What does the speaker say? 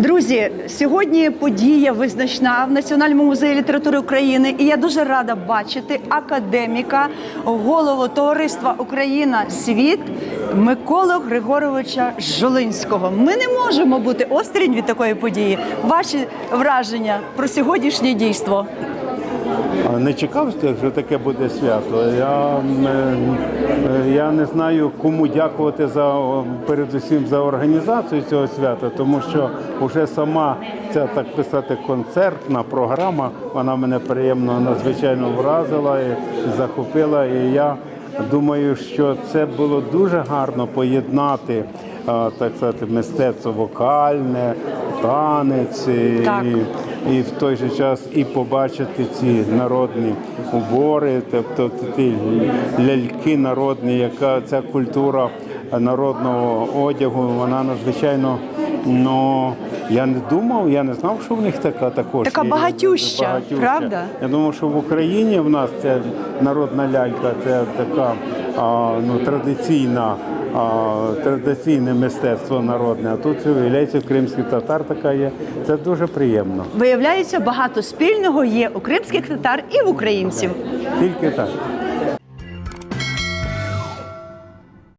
Друзі, сьогодні подія визначна в Національному музеї літератури України, і я дуже рада бачити академіка, голову товариства Україна Світ Миколу Григоровича Жолинського. Ми не можемо бути осторонь від такої події. Ваші враження про сьогоднішнє дійство? Не чекав, що таке буде свято. Я, е, я не знаю, кому дякувати за передусім за організацію цього свята, тому що вже сама ця так писати концертна програма, вона мене приємно надзвичайно вразила і захопила. І я думаю, що це було дуже гарно поєднати. Так сказати, мистецтво вокальне, танець Так. І в той же час і побачити ці народні убори, тобто ті ляльки народні, яка ця культура народного одягу, вона надзвичайно. Ну я не думав, я не знав, що в них така також Така є. багатюща, правда? Я думав, що в Україні в нас ця народна лялька, це така ну, традиційна. А, традиційне мистецтво народне, а тут виявляється кримських татар така є. Це дуже приємно. Виявляється, багато спільного є у кримських татар і в українців. Тільки так.